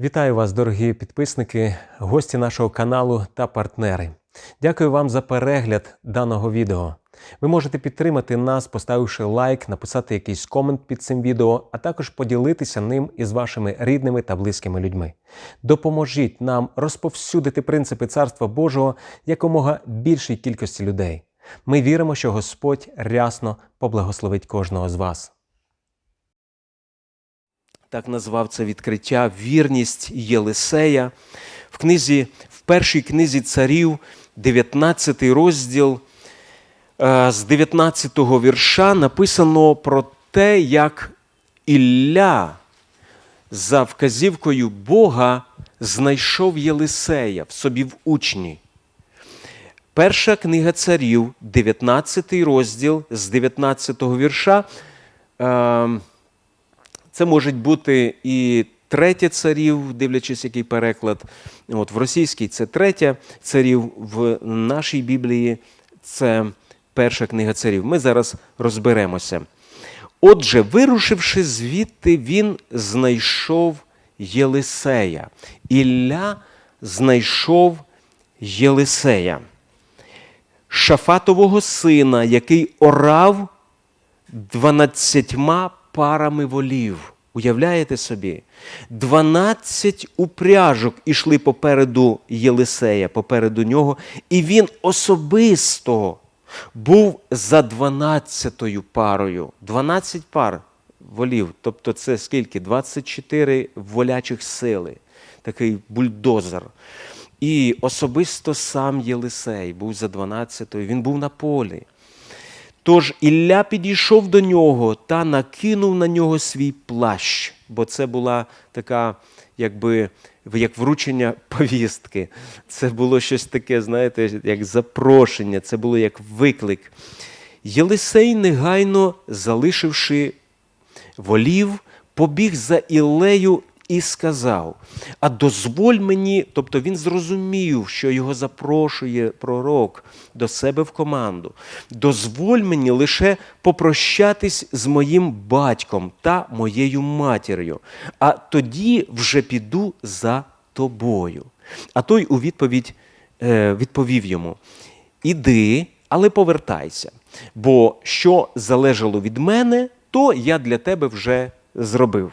Вітаю вас, дорогі підписники, гості нашого каналу та партнери. Дякую вам за перегляд даного відео. Ви можете підтримати нас, поставивши лайк, написати якийсь комент під цим відео, а також поділитися ним із вашими рідними та близькими людьми. Допоможіть нам розповсюдити принципи Царства Божого якомога більшій кількості людей. Ми віримо, що Господь рясно поблагословить кожного з вас. Так назвав це відкриття вірність Єлисея. В книзі, в першій книзі царів, 19 розділ, е, з 19 вірша написано про те, як Ілля за вказівкою Бога знайшов Єлисея в собі в учні. Перша книга царів, 19 розділ з 19 вірша. Це можуть бути і третє царів, дивлячись, який переклад. От В російській це третє царів, в нашій Біблії це перша книга царів. Ми зараз розберемося. Отже, вирушивши звідти, він знайшов Єлисея. Ілля знайшов Єлисея, Шафатового сина, який орав дванадцятьма парами волів. Уявляєте собі? Дванадцять упряжок ішли попереду Єлисея, попереду нього, і він особисто був за дванадцятою парою. Дванадцять пар волів. Тобто це скільки? 24 волячих сили. Такий бульдозер. І особисто сам Єлисей був за 12-ю, він був на полі. Тож Ілля підійшов до нього та накинув на нього свій плащ, бо це була така, якби як вручення повістки. Це було щось таке, знаєте, як запрошення, це було як виклик. Єлисей, негайно залишивши волів, побіг за Ілею і сказав: А дозволь мені, тобто він зрозумів, що його запрошує пророк до себе в команду. Дозволь мені лише попрощатись з моїм батьком та моєю матір'ю, а тоді вже піду за тобою. А той у відповідь е, відповів йому: Іди, але повертайся, бо що залежало від мене, то я для тебе вже зробив.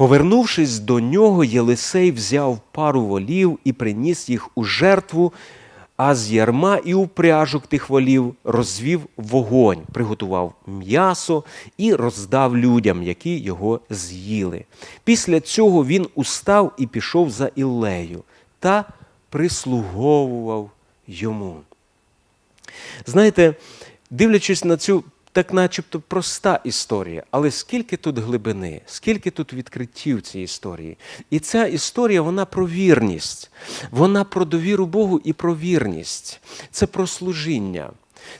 Повернувшись до нього, Єлисей взяв пару волів і приніс їх у жертву, а з ярма і упряжок тих волів розвів вогонь, приготував м'ясо і роздав людям, які його з'їли. Після цього він устав і пішов за Іллею та прислуговував йому. Знаєте, дивлячись на цю так начебто проста історія, але скільки тут глибини, скільки тут відкриттів цій історії. І ця історія вона про вірність, вона про довіру Богу і про вірність. Це про служіння,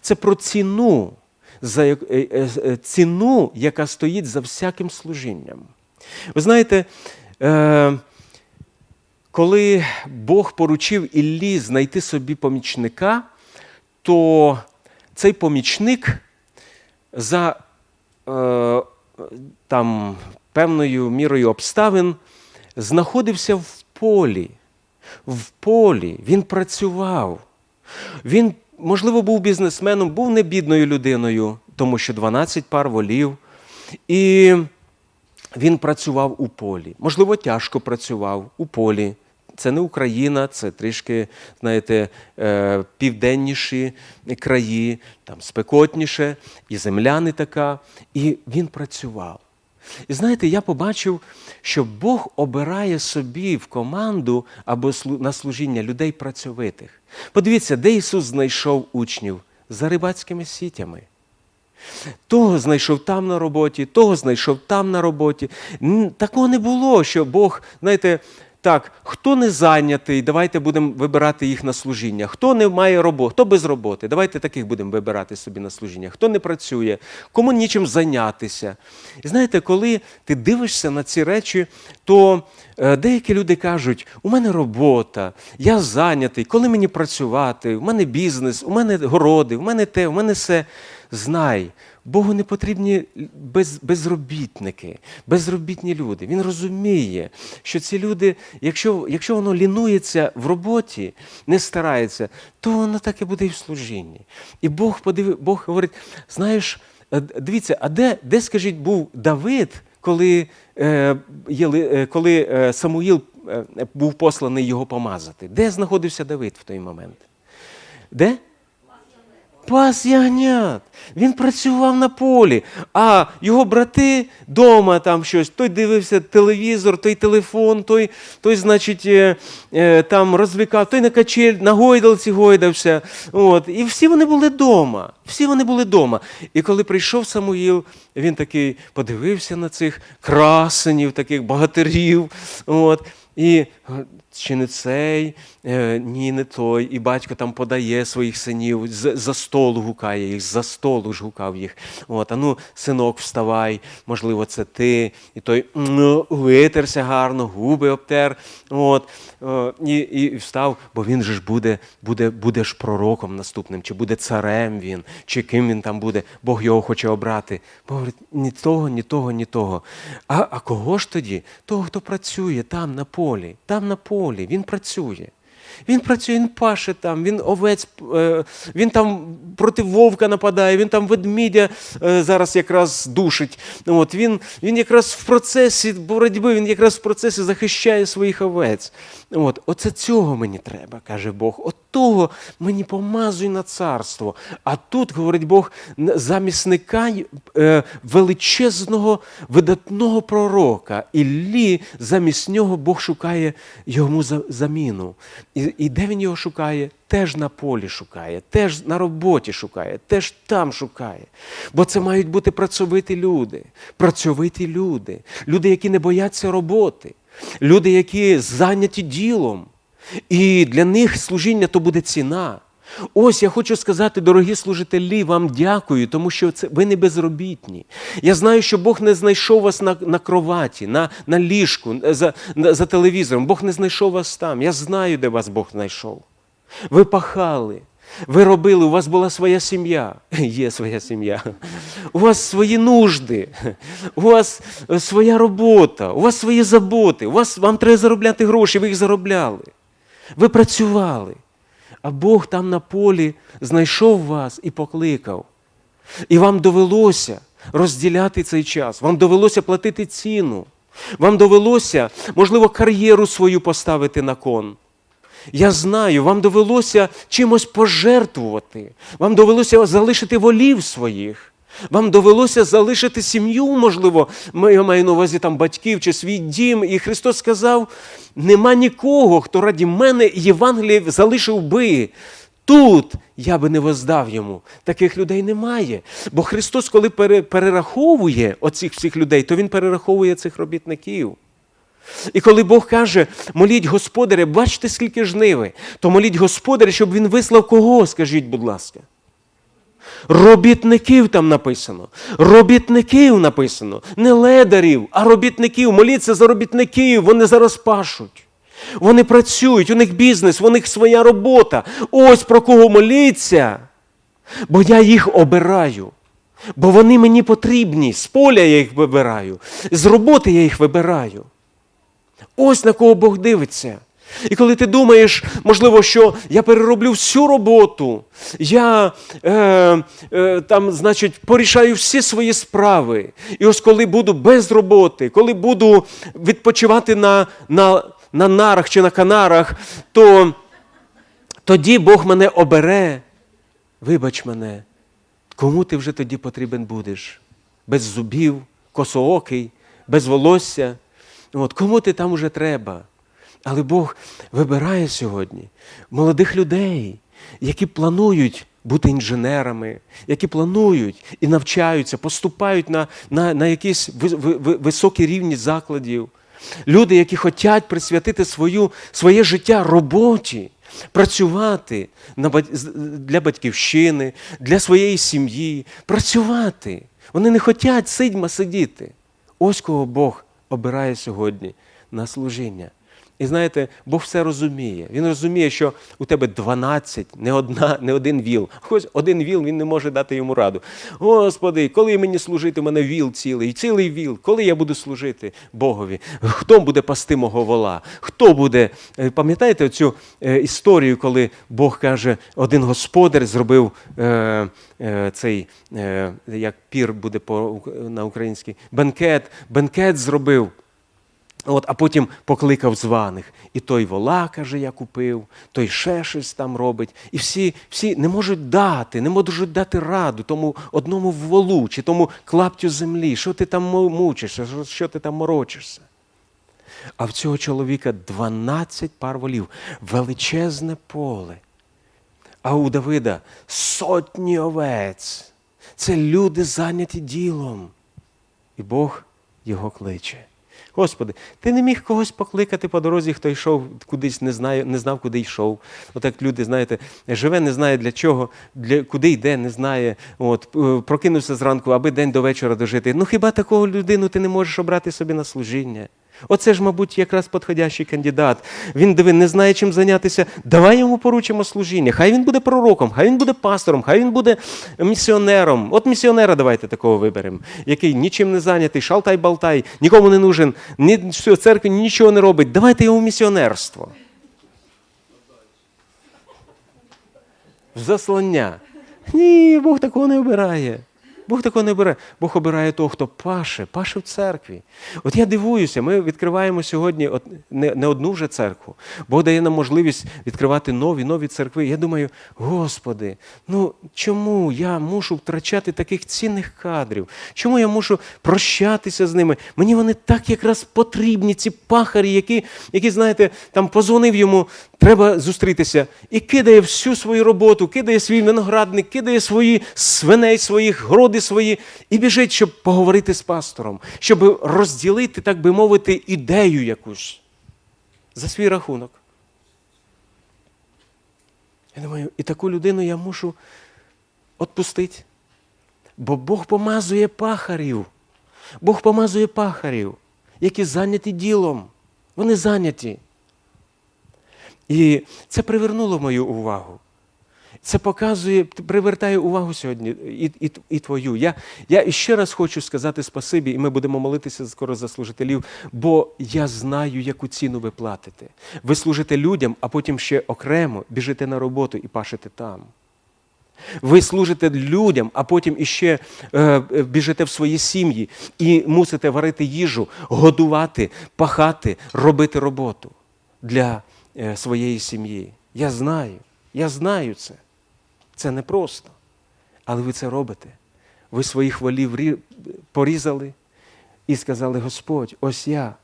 це про ціну, за е, е, е, ціну, яка стоїть за всяким служінням. Ви знаєте, коли Бог поручив Іллі знайти собі помічника, то цей помічник за е, там, певною мірою обставин знаходився в полі. В полі він працював. Він, можливо, був бізнесменом, був не бідною людиною, тому що 12 пар волів. І він працював у полі. Можливо, тяжко працював у полі. Це не Україна, це трішки, знаєте, е, південніші краї, там спекотніше, і земля не така. І він працював. І знаєте, я побачив, що Бог обирає собі в команду або на служіння людей працьовитих. Подивіться, де Ісус знайшов учнів за рибацькими сітями. Того знайшов там на роботі, того знайшов там на роботі. Такого не було, що Бог, знаєте, так, хто не зайнятий, давайте будемо вибирати їх на служіння. Хто не має роботи, хто без роботи, давайте таких будемо вибирати собі на служіння. Хто не працює, кому нічим зайнятися. І знаєте, коли ти дивишся на ці речі, то е, деякі люди кажуть: у мене робота, я зайнятий, коли мені працювати, у мене бізнес, у мене городи, у мене те, у мене все. Знай, Богу не потрібні без, безробітники, безробітні люди. Він розуміє, що ці люди, якщо, якщо воно лінується в роботі, не старається, то воно так і буде і в служінні. І Бог подив, Бог говорить: знаєш, е, дивіться, а де, де скажіть, був Давид, коли, е, е, коли е, Самуїл е, був посланий його помазати? Де знаходився Давид в той момент? Де? Пас ягнят. Він працював на полі, а його брати вдома там щось. Той дивився телевізор, той телефон, той, той значить, е, е, там розвлікав, той на качель, на гойдалці гойдався. От. І всі вони були вдома. Всі вони були вдома. І коли прийшов Самуїл, він такий подивився на цих красенів, таких богатирів. От. І е, чи не цей, е, ні, не той. І батько там подає своїх синів, за столу гукає їх, за столу ж гукав їх. От, а ну, синок, вставай, можливо, це ти. І той «Ну, витерся гарно, губи обтер. От, е, і, і встав, бо він же ж буде, буде, буде пророком наступним, чи буде царем він, чи ким він там буде, Бог його хоче обрати. Бог говорить, ні того, ні того, ні того. А, а кого ж тоді? Того, хто працює там на полі, там на полі, він працює. Він працює, він паше там, він овець, е, він там проти вовка нападає, він там ведмідя е, зараз якраз душить. От, він, він якраз в процесі боротьби, він якраз в процесі захищає своїх овець. От, оце цього мені треба, каже Бог. От того мені помазуй на царство. А тут, говорить Бог, замісника е, величезного видатного пророка. Іллі замість нього Бог шукає йому заміну. І де він його шукає? Теж на полі шукає, теж на роботі шукає, теж там шукає. Бо це мають бути працьовиті люди, працьовиті люди, люди, які не бояться роботи, люди, які зайняті ділом. І для них служіння то буде ціна. Ось я хочу сказати, дорогі служителі, вам дякую, тому що це ви не безробітні. Я знаю, що Бог не знайшов вас на, на кроваті, на, на ліжку, за, на- за телевізором. Бог не знайшов вас там. Я знаю, де вас Бог знайшов. Ви пахали, ви робили, у вас була своя сім'я. Є своя сім'я. У вас свої нужди, у вас своя робота, у вас свої заботи, у вас, вам треба заробляти гроші, ви їх заробляли. Ви працювали. А Бог там на полі знайшов вас і покликав. І вам довелося розділяти цей час, вам довелося платити ціну, вам довелося, можливо, кар'єру свою поставити на кон. Я знаю, вам довелося чимось пожертвувати, вам довелося залишити волів своїх. Вам довелося залишити сім'ю, можливо, я маю на увазі там батьків чи свій дім. І Христос сказав: нема нікого, хто раді мене Євангеліє залишив би. Тут я би не воздав йому. Таких людей немає. Бо Христос, коли перераховує оцих всіх людей, то Він перераховує цих робітників. І коли Бог каже, моліть Господаря, бачите, скільки жниви, то моліть Господаря, щоб він вислав кого, скажіть, будь ласка. Робітників там написано. Робітників написано. Не ледарів, а робітників. Моліться за робітників, вони зараз пашуть. Вони працюють, у них бізнес, у них своя робота. Ось про кого моліться. Бо я їх обираю. Бо вони мені потрібні. З поля я їх вибираю, з роботи я їх вибираю. Ось на кого Бог дивиться. І коли ти думаєш, можливо, що я перероблю всю роботу, я е, е, там, значить, порішаю всі свої справи. І ось коли буду без роботи, коли буду відпочивати на, на, на нарах чи на канарах, то тоді Бог мене обере. Вибач мене, кому ти вже тоді потрібен будеш? Без зубів, косоокий, без волосся. От, кому ти там уже треба? Але Бог вибирає сьогодні молодих людей, які планують бути інженерами, які планують і навчаються, поступають на, на, на якісь ви- ви- ви- високі рівні закладів. Люди, які хочуть присвятити свою, своє життя роботі, працювати на, для батьківщини, для своєї сім'ї, працювати. Вони не хочуть сидьма сидіти. Ось кого Бог обирає сьогодні на служіння. І знаєте, Бог все розуміє. Він розуміє, що у тебе 12, не одна, не один віл. Хоч один віл він не може дати йому раду. Господи, коли мені служити, у мене віл цілий, цілий віл. Коли я буду служити Богові? Хто буде пасти мого вола? Хто буде? Е, Пам'ятаєте цю історію, коли Бог каже, один господар зробив е, е, цей, е, як пір буде по, на українській, бенкет, бенкет зробив. От, а потім покликав званих. І той вола, каже, я купив, той ще щось там робить. І всі всі не можуть дати, не можуть дати раду тому одному волу чи тому клаптю землі. Що ти там мучишся, що, ти там морочишся? А в цього чоловіка 12 пар волів, величезне поле. А у Давида сотні овець. Це люди зайняті ділом. І Бог його кличе. Господи, ти не міг когось покликати по дорозі, хто йшов кудись, не знає, не знав, куди йшов. Отак люди, знаєте, живе, не знає для чого, для, куди йде, не знає. От, е, Прокинувся зранку, аби день до вечора дожити. Ну хіба такого людину ти не можеш обрати собі на служіння? Оце ж, мабуть, якраз підходящий кандидат. Він диви, не знає, чим зайнятися. Давай йому поручимо служіння. Хай він буде пророком, хай він буде пастором, хай він буде місіонером. От місіонера давайте такого виберемо, який нічим не зайнятий, шалтай-балтай, нікому не нужен, ні в церкві нічого не робить. Давайте його місіонерство. В заслання. Ні, Бог такого не обирає. Бог такого не обирає. Бог обирає того, хто паше, паше в церкві. От я дивуюся, ми відкриваємо сьогодні не одну вже церкву. Бог дає нам можливість відкривати нові, нові церкви. Я думаю, Господи, ну чому я мушу втрачати таких цінних кадрів? Чому я мушу прощатися з ними? Мені вони так якраз потрібні, ці пахарі, які, які знаєте, там позвонив йому, треба зустрітися, і кидає всю свою роботу, кидає свій виноградник, кидає свої свиней, своїх городи свої, і біжить, щоб поговорити з пастором, щоб розділити, так би мовити, ідею якусь за свій рахунок. Я думаю, і таку людину я мушу відпустити. Бо Бог помазує пахарів. Бог помазує пахарів, які зайняті ділом. Вони зайняті. І це привернуло мою увагу. Це показує, привертає увагу сьогодні і і, і твою. Я я ще раз хочу сказати спасибі, і ми будемо молитися скоро за служителів, бо я знаю, яку ціну ви платите. Ви служите людям, а потім ще окремо біжите на роботу і пашете там. Ви служите людям, а потім іще е, біжите в свої сім'ї і мусите варити їжу, годувати, пахати, робити роботу для е, своєї сім'ї. Я знаю, я знаю це. Це непросто. Але ви це робите. Ви своїх волів порізали і сказали, Господь, ось я.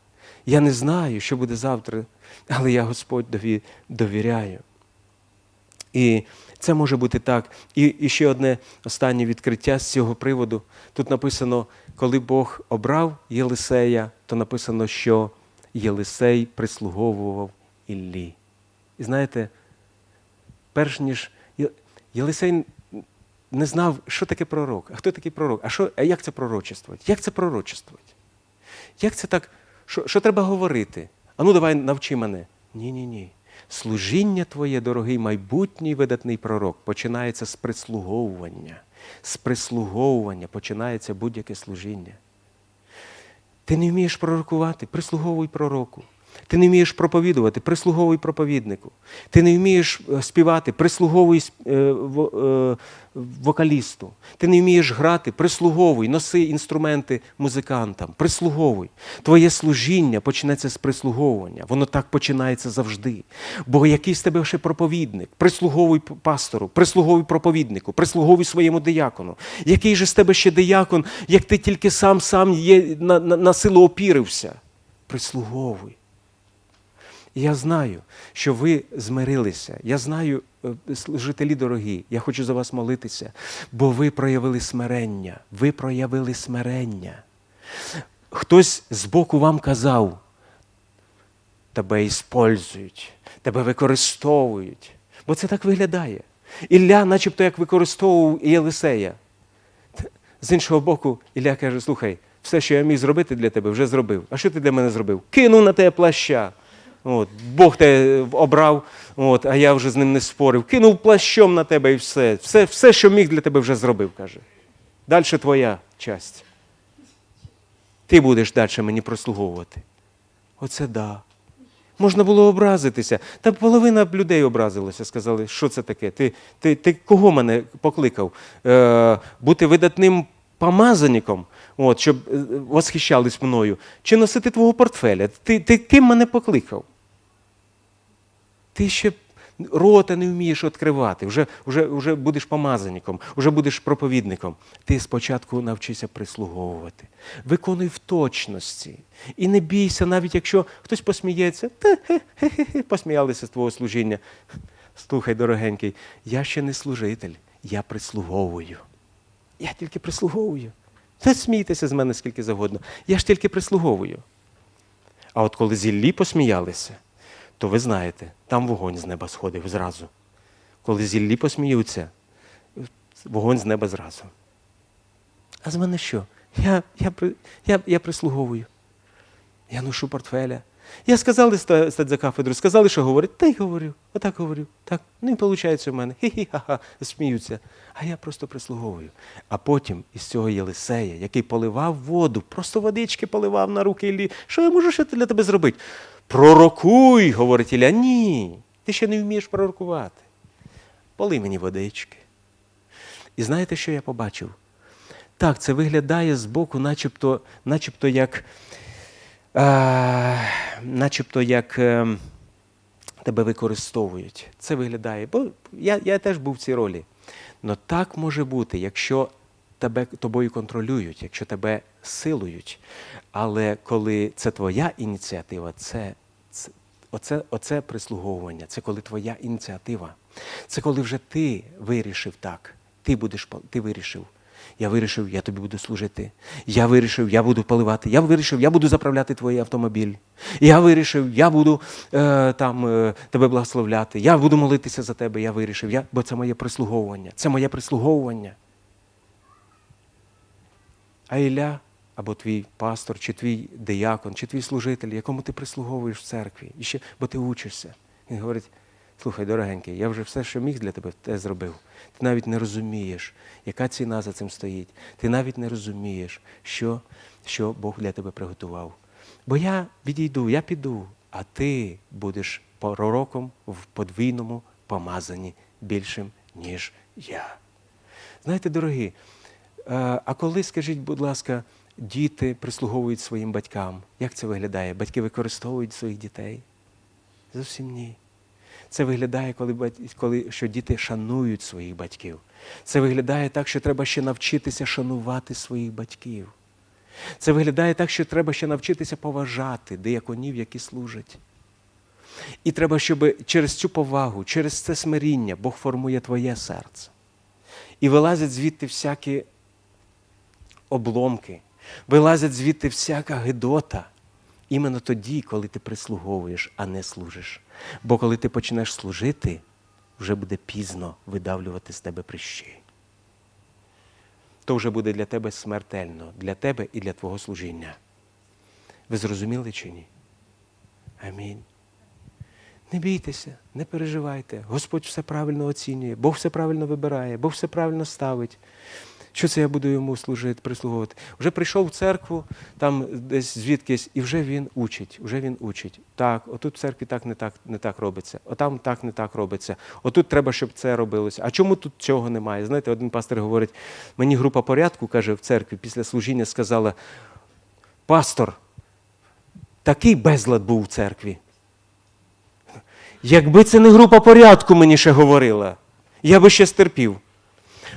Я не знаю, що буде завтра, але я Господь довіряю. І це може бути так. І, і ще одне останнє відкриття з цього приводу. Тут написано, коли Бог обрав Єлисея, то написано, що Єлисей прислуговував Іллі. І знаєте, перш ніж Єлисей не знав, що таке пророк, а хто такий пророк, а що, а як це пророчествувати? Як це пророчествувати? Як це так, що що треба говорити? А ну давай навчи мене. Ні-ні ні. Служіння твоє, дорогий майбутній видатний пророк, починається з прислуговування. З прислуговування починається будь-яке служіння. Ти не вмієш пророкувати, прислуговуй пророку. Ти не вмієш проповідувати, прислуговуй проповіднику. Ти не вмієш е, співати, прислуговуй е, е, вокалісту. Ти не вмієш грати, прислуговуй, носи інструменти музикантам, прислуговуй. Твоє служіння почнеться з прислуговування. Воно так починається завжди. Бо якийсь тебе ще проповідник, прислуговуй пастору, прислуговуй проповіднику, прислуговуй своєму диякону. Який же з тебе ще диякон, як ти тільки сам сам є, на, на, на силу опірився? Прислуговуй. Я знаю, що ви змирилися. Я знаю, е, служителі дорогі, я хочу за вас молитися, бо ви проявили смирення. Ви проявили смирення. Хтось збоку вам казав, тебе іспользують, тебе використовують. Бо це так виглядає. Ілля, начебто, як використовував Єлисея. З іншого боку, Ілля каже: слухай, все, що я міг зробити для тебе, вже зробив. А що ти для мене зробив? Кинув на тебе плаща. От, Бог тебе обрав, от, а я вже з ним не спорив. Кинув плащом на тебе і все. Все, все що міг для тебе вже зробив, каже. Далі твоя часть. Ти будеш далі мені прослуговувати. Оце да. Можна було образитися. Та половина людей образилася, сказали, що це таке? Ти, ти, ти кого мене покликав? Е, бути видатним помазанником, от, щоб е, восхищались мною, чи носити твого портфеля? Ти, ти ким мене покликав? Ти ще рота не вмієш відкривати, вже, вже, вже будеш помазанником, вже будеш проповідником. Ти спочатку навчися прислуговувати. Виконуй в точності. І не бійся, навіть якщо хтось посміється, посміялися з твого служіння. Слухай, дорогенький, я ще не служитель, я прислуговую. Я тільки прислуговую. Та смійтеся з мене скільки завгодно. Я ж тільки прислуговую. А от коли з Іллі посміялися, то ви знаєте, там вогонь з неба сходив зразу. Коли з Іллі посміються, вогонь з неба зразу. А з мене що? Я, я, я, я прислуговую. Я ношу портфеля. Я сказали ста- стати за кафедру, сказали, що говорить, та й говорю, отак говорю. Так, ну і виходить у мене. Хі-хі-ха-ха, сміються. А я просто прислуговую. А потім із цього Єлисея, який поливав воду, просто водички поливав на руки. Що я можу ще для тебе зробити? Пророкуй, говорить Ілля. Ні, ти ще не вмієш пророкувати. Поли мені водички. І знаєте, що я побачив? Так, це виглядає збоку, начебто, начебто як, е, начебто як е, тебе використовують. Це виглядає. Бо я, я теж був в цій ролі. Но так може бути, якщо тебе тобою контролюють, якщо тебе силують. Але коли це твоя ініціатива, це, це оце, оце прислуговування, це коли твоя ініціатива. Це коли вже ти вирішив так. Ти будеш ти вирішив. Я вирішив, я тобі буду служити. Я вирішив, я буду поливати. Я вирішив, я буду заправляти твій автомобіль. Я вирішив, я буду е, там е, тебе благословляти. Я буду молитися за тебе. Я вирішив. Я, бо це моє прислуговування. Це моє прислуговування. А Ілля, або твій пастор, чи твій диякон, чи твій служитель, якому ти прислуговуєш в церкві, і ще, бо ти учишся. Він говорить: слухай, дорогенький, я вже все, що міг для тебе, те зробив. Ти навіть не розумієш, яка ціна за цим стоїть. Ти навіть не розумієш, що, що Бог для тебе приготував. Бо я відійду, я піду, а ти будеш пророком в подвійному помазанні більшим, ніж я. Знаєте, дорогі, а коли, скажіть, будь ласка, діти прислуговують своїм батькам, як це виглядає? Батьки використовують своїх дітей? Зовсім ні. Це виглядає, коли, коли що діти шанують своїх батьків. Це виглядає так, що треба ще навчитися шанувати своїх батьків. Це виглядає так, що треба ще навчитися поважати дияконів, які служать. І треба, щоб через цю повагу, через це смиріння Бог формує твоє серце. І вилазять звідти всякі обломки, вилазять звідти всяка гидота. Іменно тоді, коли ти прислуговуєш, а не служиш. Бо коли ти почнеш служити, вже буде пізно видавлювати з тебе прищі. То вже буде для тебе смертельно, для тебе і для твого служіння. Ви зрозуміли чи ні? Амінь. Не бійтеся, не переживайте. Господь все правильно оцінює, Бог все правильно вибирає, Бог все правильно ставить. Що це я буду йому служити, прислуговувати? Вже прийшов в церкву, там десь звідкись, і вже він учить, вже він учить. Так, отут в церкві так не так не так робиться, отам так не так робиться. Отут треба, щоб це робилося. А чому тут цього немає? Знаєте, один пастор говорить, мені група порядку, каже, в церкві після служіння сказала: пастор, такий безлад був в церкві. Якби це не група порядку мені ще говорила, я би ще стерпів.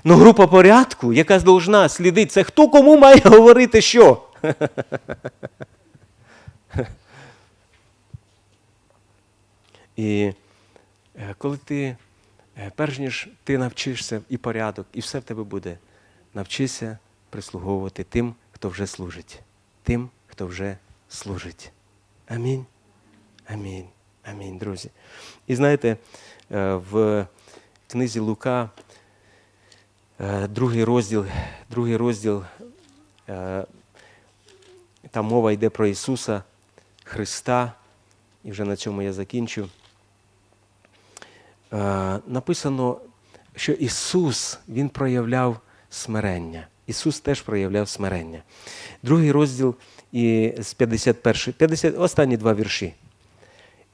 Ну, група порядку, яка должна слідити, це хто кому має говорити що? І е, коли ти, е, перш ніж ти навчишся і порядок, і все в тебе буде, навчися прислуговувати тим, хто вже служить. Тим, хто вже служить. Амінь. Амінь. Амінь, друзі. І знаєте, е, в книзі Лука, другий розділ, другий розділ, е, там мова йде про Ісуса Христа, і вже на цьому я закінчу. Е, написано, що Ісус Він проявляв смирення. Ісус теж проявляв смирення. Другий розділ і з 51, 50, останні два вірші.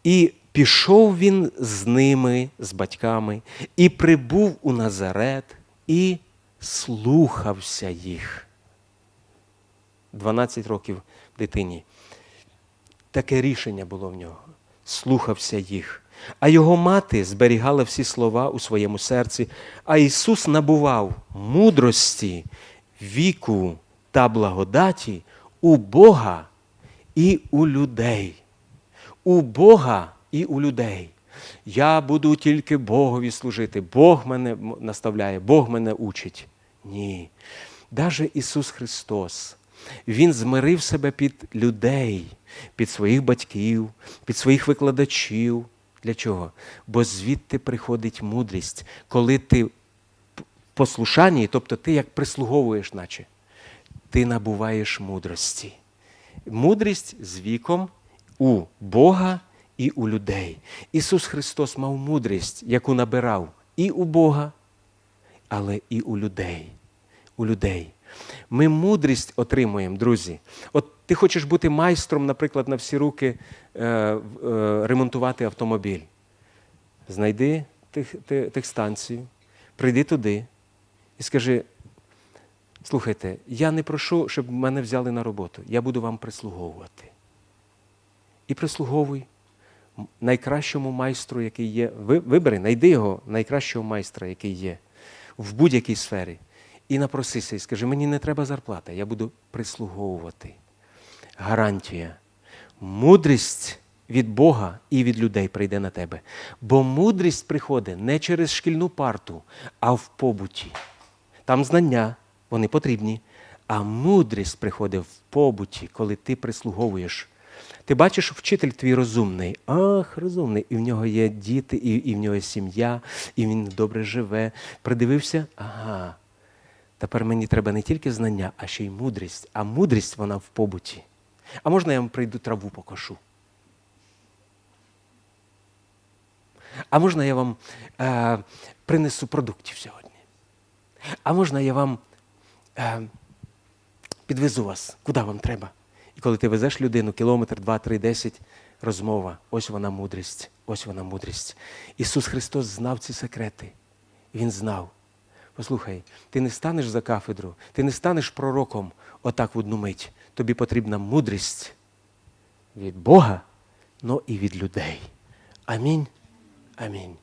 І пішов він з ними, з батьками, і прибув у Назарет, і слухався їх. 12 років дитині. Таке рішення було в нього. Слухався їх. А його мати зберігала всі слова у своєму серці, а Ісус набував мудрості, віку та благодаті у Бога і у людей. У Бога і у людей. Я буду тільки Богові служити. Бог мене наставляє, Бог мене учить. Ні. Даже Ісус Христос, Він змирив себе під людей, під своїх батьків, під своїх викладачів. Для чого? Бо звідти приходить мудрість, коли ти послушанні, тобто ти як прислуговуєш, наче, ти набуваєш мудрості. Мудрість з віком у Бога і у людей. Ісус Христос мав мудрість, яку набирав і у Бога, але і у людей. У людей. Ми мудрість отримуємо, друзі. От ти хочеш бути майстром, наприклад, на всі руки е, е, ремонтувати автомобіль. Знайди тих, тих, техстанцію, прийди туди і скажи: слухайте, я не прошу, щоб мене взяли на роботу. Я буду вам прислуговувати. І прислуговуй найкращому майстру, який є. Вибери, знайди його найкращого майстра, який є в будь-якій сфері. І напросися і скажи, мені не треба зарплата, я буду прислуговувати. Гарантія. Мудрість від Бога і від людей прийде на тебе. Бо мудрість приходить не через шкільну парту, а в побуті. Там знання, вони потрібні. А мудрість приходить в побуті, коли ти прислуговуєш. Ти бачиш, вчитель твій розумний. Ах, розумний. І в нього є діти, і, і в нього є сім'я, і він добре живе. Придивився? Ага. Тепер мені треба не тільки знання, а ще й мудрість. А мудрість вона в побуті. А можна я вам прийду траву покошу? А можна я вам е, принесу продуктів сьогодні? А можна я вам е, підвезу вас, куди вам треба? І коли ти везеш людину, кілометр, два, три, десять, розмова, ось вона мудрість, ось вона мудрість. Ісус Христос знав ці секрети. Він знав. Послухай, ти не станеш за кафедру, ти не станеш пророком отак в одну мить. Тобі потрібна мудрість від Бога, но і від людей. Амінь. Амінь.